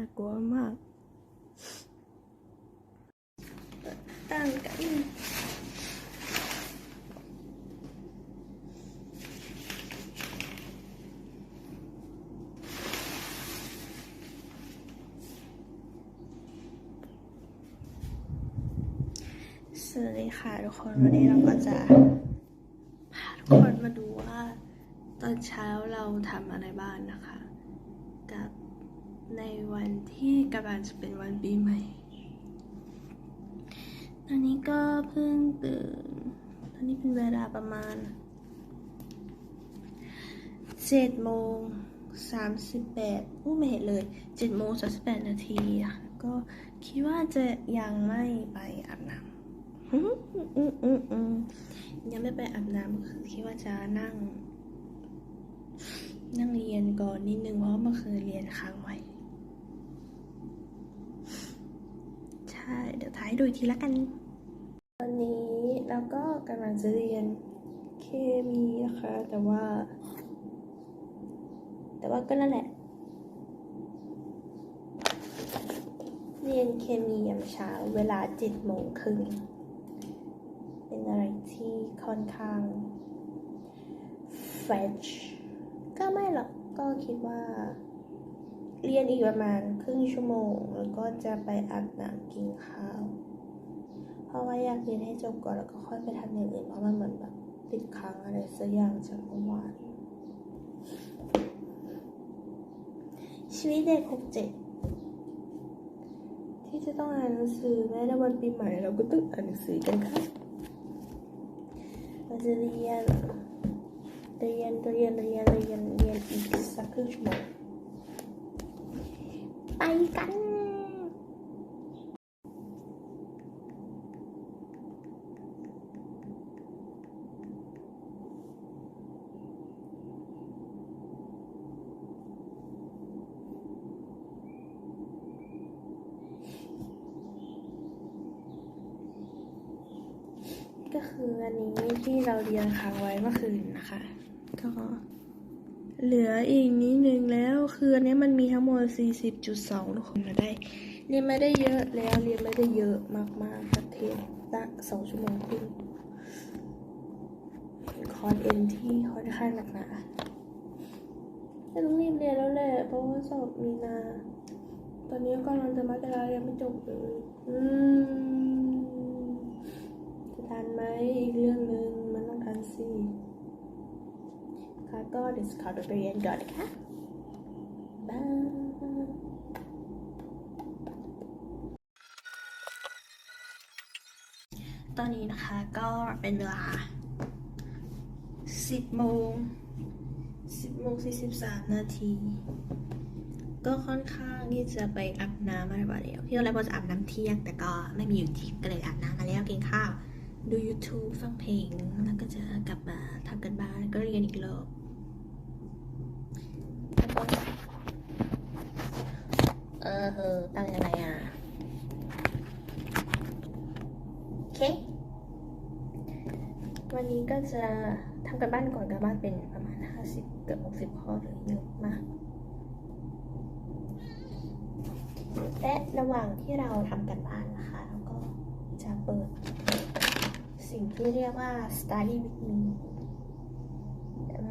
ากลัวมากตั้งกันสวัสดีค่ะทุกคนวันนี้เราก็จะพาทุกคนมาดูว่า ตอนเช้าเราทำอะไรบ้างนะคะ กับ ในวันที่กำลังจะเป็นวันปีใหม่ ตอนนี้ก็เพิ่งตื่น ตอนนี้เป็นเวลาประมาณเจ็ดโมงสามสิบแปดอู้ไม่เห็นเลยเจ็ดโมงสามสิบแปดนาทีอะก็คิดว่าจะยังไม่ไปอาบน้ำยังไม่ไปอาบน้ำคือคิดว่าจะนั่งนั่งเรียนก่อนนิดนึงเพราะเมื่อคืนเรียนค้างไว้ ใช่เดี๋ยวท้ายดูอีกทีละกันตอนนี้เราก็กำลังจะเรียนเคมีนะคะ แต่ว่า แต่ว่าก็นั่นแหละ เรียนเคมียามเช้าเวลาเจ็ดโมงครึ่งเป็นอะไรที่ค่อนข้าง fetch ก็ไม่หรอกก็คิดว่า เรียนอีกประมาณครึ่งชั่วโมง แล้วก็จะไปอาบน้ำกินข้าว เพราะว่าอยากเรียนให้จบก่อนแล้วก็ค่อยไปทำอย่างอื่นเพราะมันเหมือนแบบติดค้างอะไรสักอย่างจากเมื่อวานชีวิตเด็กหกเจ็ดที่จะต้องอ่านหนังสือแม้ในวันปีใหม่เราก็ต้องอ่านหนังสือกันค่ะเราจะเรียนเรียนเรียนเรียนเรียนเรียนอีกสักครึ่งชั่วโมง ไปกัน ก็คืออันนี้ที่เราเรียนค้างไว้เมื่อคืนนะคะ ก็ เหลืออีกนิดนึงแล้ว คืออันนี้มันมีทั้งหมด 40.2 ทุกคนมาได้ เรียนไม่ได้เยอะแล้ว เรียนไม่ได้เยอะมากๆประเทศละสองชั่วโมงครึ่งคอร์สเอ็นที่ค่อนข้างหนักหนาแต่ต้องรีบเรียนแล้วแหละ เพราะว่าสอบมีนา ตอนนี้กำลังจะมกรายังไม่จบเลยอืมจะทันไหมอีกเรื่องหนึ่งมันต้องทันสิ ค่ะก็เดี๋ยวขอตัวไปเรียนก่อนนะคะบายตอนนี้นะคะก็เป็นเวลา 10โมง10โมง43 นาที ก็ค่อนข้างที่จะไปอาบน้ำอะไรแบบนี้พี่ตอนแรกว่าจะอาบน้ำเที่ยง แต่ก็ไม่มีอยู่ที่ก็เลยอาบน้ำมาแล้วกินข้าว ดู YouTube ฟังเพลง แล้วก็จะกลับมาทำกันบ้านก็เรียนอีกรอบแล้วก็ เออตั้งยังไงอะ โอเค วันนี้ก็จะทำกันบ้านก่อนกันบ้านเป็นประมาณ 50 เกือบ60 ข้อเลยเยอะมากและระหว่างที่เราทำกันบ้านนะคะ เราก็จะเปิดสิ่งที่เรียกว่า study with me อื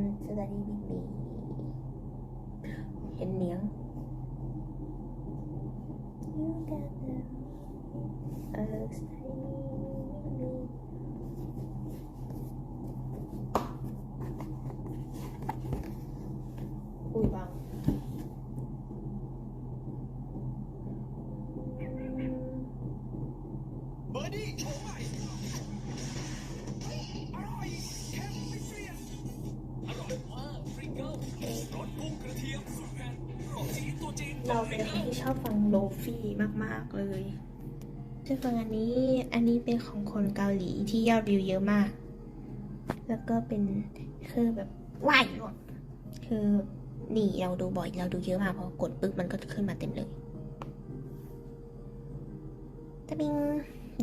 ม study with me เห็นเนียง You got the เออ study with me อุ้ยบางเบอร์ดี้โฉมใหม่อร่อยเค็มไม่เสียอร่อยมากฟริงเกิลรสกุ้งกระเทียมสุดแผ่นโรตีตัวจีนเราเป็นคนที่ชอบฟังโลฟี่มาก ๆ เลยะฟังอันนี้อันนี้เป็นของคนเกาหลีที่ยอดวิวเยอะมาก แล้วก็เป็นคือแบบว่ายหมดคือนี่เราดูบ่อยเราดูเยอะมากพอกดปึ๊บมันก็ขึ้นมาเต็มเลยตะบิง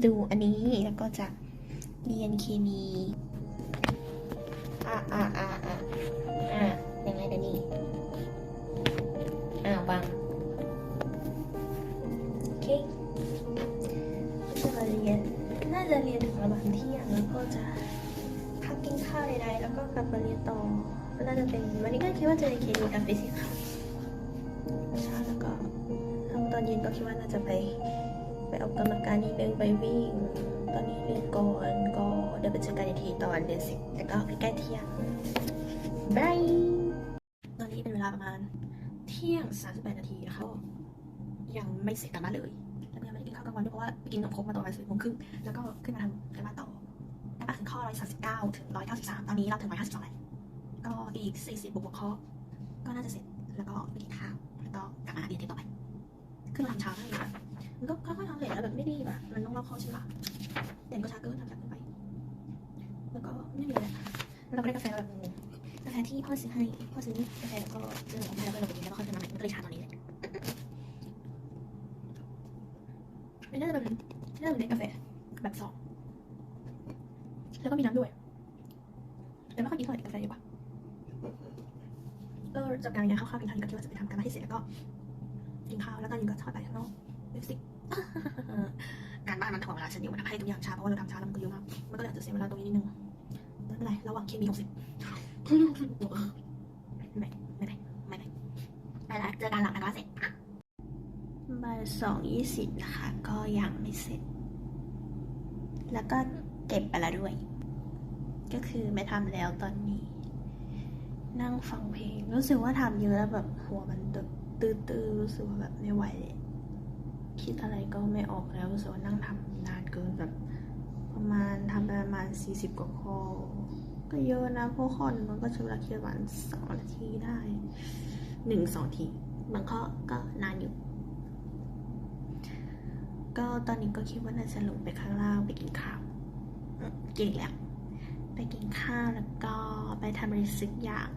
ดูอันนี้แล้วก็จะเรียนเคมีอะอะอะอะอะยังไงเดี๋ยวนี้ จะเรียนถึงระบาตรเที่ยงแล้วก็จะพักกินข้าวใดๆแล้วก็กลับมาเรียนต่อก็น่าจะเป็นวันนี้ก็คิดว่าจะเรียนเคมีกับฟิสิกส์ค่ะช้าแล้วก็ทำตอนเย็นก็คิดว่าน่าจะไปไปออกกำลังกายนิดนึงไปวิ่ง ตอนนี้เรียนก่อนก็เดี๋ยวไปเจอกันอีกทีตอนเรียนสร็จแต่ก็ใกล้เที่ยงบายตอนนี้เป็นเวลาประมาณเที่ยง 38 นาทีนะคะก็ยังไม่เสร็จกันบ้านเลย ข้าวกลางวันด้วยเพราะว่ากินนมครกมาตอนประมาณสิบโมงครึ่งแล้วก็ขึ้นมาทำกันบ้านต่อได้มาถึงข้อ139ถึง193ตอนนี้เราถึง152แล้วก็อีก40บวกข้อก็น่าจะเสร็จแล้วก็ไปกินข้าวแล้วก็กลับมาเรียนต่อไปขึ้นมาทำเช้าให้ค่ะมันก็ค่อยๆทำแหละแล้วแบบไม่รีบอะมันต้องรอบคอใช่ปะแต่ก็ช้าเกินทำช้าเกินไปแล้วก็ไม่มีอะไรแล้วเราก็ได้กาแฟแบบกาแฟที่พ่อซื้อให้พ่อซื้อกาแฟแล้วก็เจอของแม่แล้วก็ลงนี้แล้วก็ค่อยซื้อมาใหม่มันก็เลยช้าตอนนี้แหละไม่ น่าจะเป็นน่าจะเป็นกาแฟแบบสองแล้วก็มีน้ำด้วย แต่ไม่ค่อยกินเท่าไหร่กาแฟดีกว่าก็จัดการงานคร่าวๆเพียงเท่านี้ก็คิดว่าจะไปทำการบ้านให้เสร็จแล้วก็กินข้าวแล้วตอนเย็นก็ทอดไปข้างนอกลิปสติกการบ้านมันถ่วงเวลาฉันอยู่มันทำให้ทุกอย่างช้าเพราะว่าเราทำช้าแล้วมันก็เยอะมากมันก็เลยอาจจะเสียเวลาตรงนี้นิดนึงไม่เป็นไรระหว่างเคมีหกสิบไม่ไม่ไม่ไม่ไม่ไปละเจอกันหลังนะคะเสร็จ บ่ายสองยี่สิบนะคะ ก็ยังไม่เสร็จ แล้วก็เก็บไปแล้วด้วย ก็คือไม่ทำแล้วตอนนี้ นั่งฟังเพลง รู้สึกว่าทำเยอะแล้วแบบหัวมันตึกตื้อๆรู้สึกว่าแบบไม่ไหวเลยคิดอะไรก็ไม่ออกแล้วรู้สึกว่านั่งทำนานเกินแบบประมาณทำไปประมาณสี่สิบกว่าข้อก็เยอะนะเพราะข้อนึงมันก็ใช้เวลาคิดประมาณสองนาทีได้หนึ่งสองทีบางข้อก็นานอยู่ ก็ตอนนี้ก็คิดว่าน่าจะลงไปข้างล่างไปกินข้าวอืมกินแล้วไปกินข้าวแล้วก็ไปทำอะไรสักอย่าง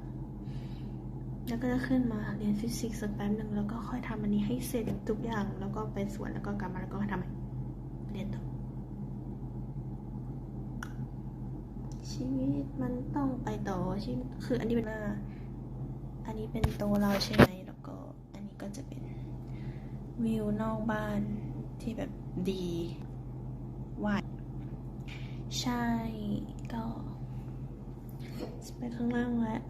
แล้วก็จะขึ้นมาเรียนฟิสิกส์สักแป๊บหนึ่งแล้วก็ค่อยทำอันนี้ให้เสร็จทุกอย่าง แล้วก็ไปสวนแล้วก็กลับมาแล้วก็ทำเรียนต่อชีวิตมันต้องไปต่อชีวิตคืออันนี้เป็นหน้าอันนี้เป็นโตะเราใช่ไหมแล้วก็อันนี้ก็จะเป็นวิวนอกบ้าน ที่แบบดีว่าใช่ก็ไปข้างล่างแล้ว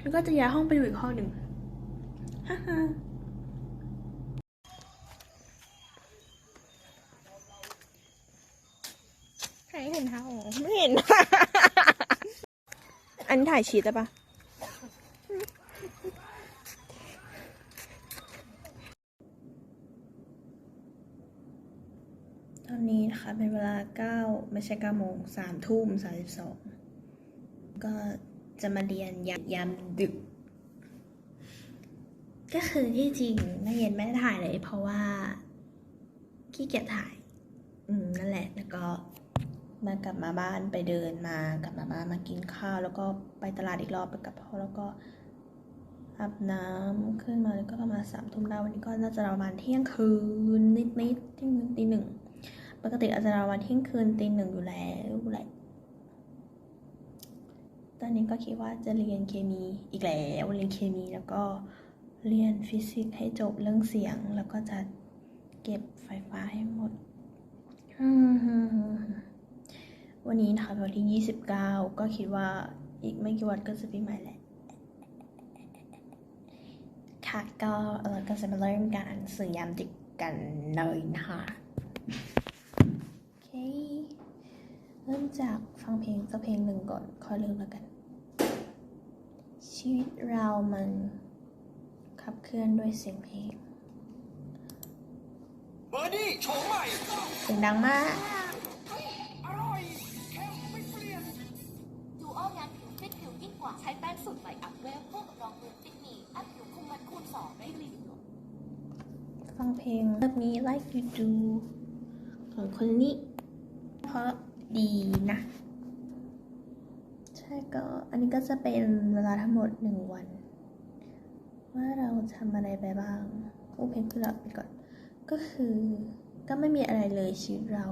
แล้วก็จะย้ายห้องไปอยู่อีกห้องหนึ่งฮ่าฮ่าใครเห็นเท้าอ๋อไม่เห็น อันนี้ถ่ายชีตได้ปะ ตอนนี้นะคะเป็นเวลาเก้าไม่ใช่เก้าโมงสามทุ่มสามสิบสองก็จะมาเรียนยามยามดึก ก็คือที่จริงไม่เย็นไม่ได้ถ่ายเลย เพราะว่าขี้เกียจถ่าย อืม นั่นแหละแล้วก็มากลับมาบ้านไปเดินมากลับมาบ้านมากินข้าว แล้วก็ไปตลาดอีกรอบไปกับพ่อแล้วก็อาบน้ำขึ้นมาแล้วก็ประมาณสามทุ่มได้วันนี้ก็น่าจะประมาณเที่ยงคืนนิดๆเที่ยงคืนตีหนึ่ง ปกติอาจจะประมาณเที่ยงคืนตีหนึ่งอยู่แล้วแหละตอนนี้ก็คิดว่าจะเรียนเคมีอีกแล้วเรียนเคมีแล้วก็เรียนฟิสิกส์ให้จบเรื่องเสียง แล้วก็จะเก็บไฟฟ้าให้หมด วันนี้นะคะวันที่ 29 ก็คิดว่าอีกไม่กี่วันก็จะปีใหม่แหละค่ะก็เราก็จะมาเริ่มการอ่านสื่อยามดึกกันเลยนะคะโอเค เริ่มจากฟังเพลงสักเพลงหนึ่งก่อนค่อยเริ่มแล้วกัน ชีวิตเรามันขับเคลื่อนด้วยเสียงเพลงเบอร์ดี้โฉมใหม่เสียงดังมากอร่อยเค็มไม่เปลี่ยนดูอ้อมงานผิวฟิตผิวยิ่งกว่าใช้แป้งสูตรใหม่อัพเวลพวกกับรองพื้นฟิตมีอัพผิวคุมมันคูณสองได้รีวิวฟังเพลงเลิฟนี้ like you do ของคนนี้ เพราะ ดีนะ ใช่ก็อันนี้ก็จะเป็นเวลาทั้งหมดหนึ่งวัน ว่าเราทำอะไรไปบ้างโอเพลงคือเราไปก่อน ก็คือก็ไม่มีอะไรเลยชีวิตเรา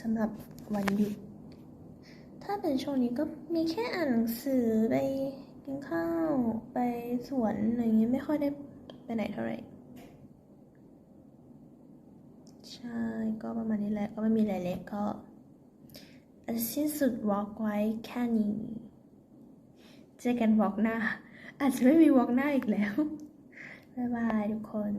สำหรับวันหยุด ถ้าเป็นช่วงนี้ก็มีแค่อ่านหนังสือไปกินข้าวไปสวนอะไรอย่างเงี้ยไม่ค่อยได้ไปไหนเท่าไหร่ ใช่ก็ประมาณนี้แหละก็ไม่มีอะไรเล็กก็ สิ้นสุดวอล์กไว้แค่นี้ เจอกันวอล์กหน้า อาจจะไม่มีวอล์กหน้าอีกแล้ว บ๊ายบายทุกคน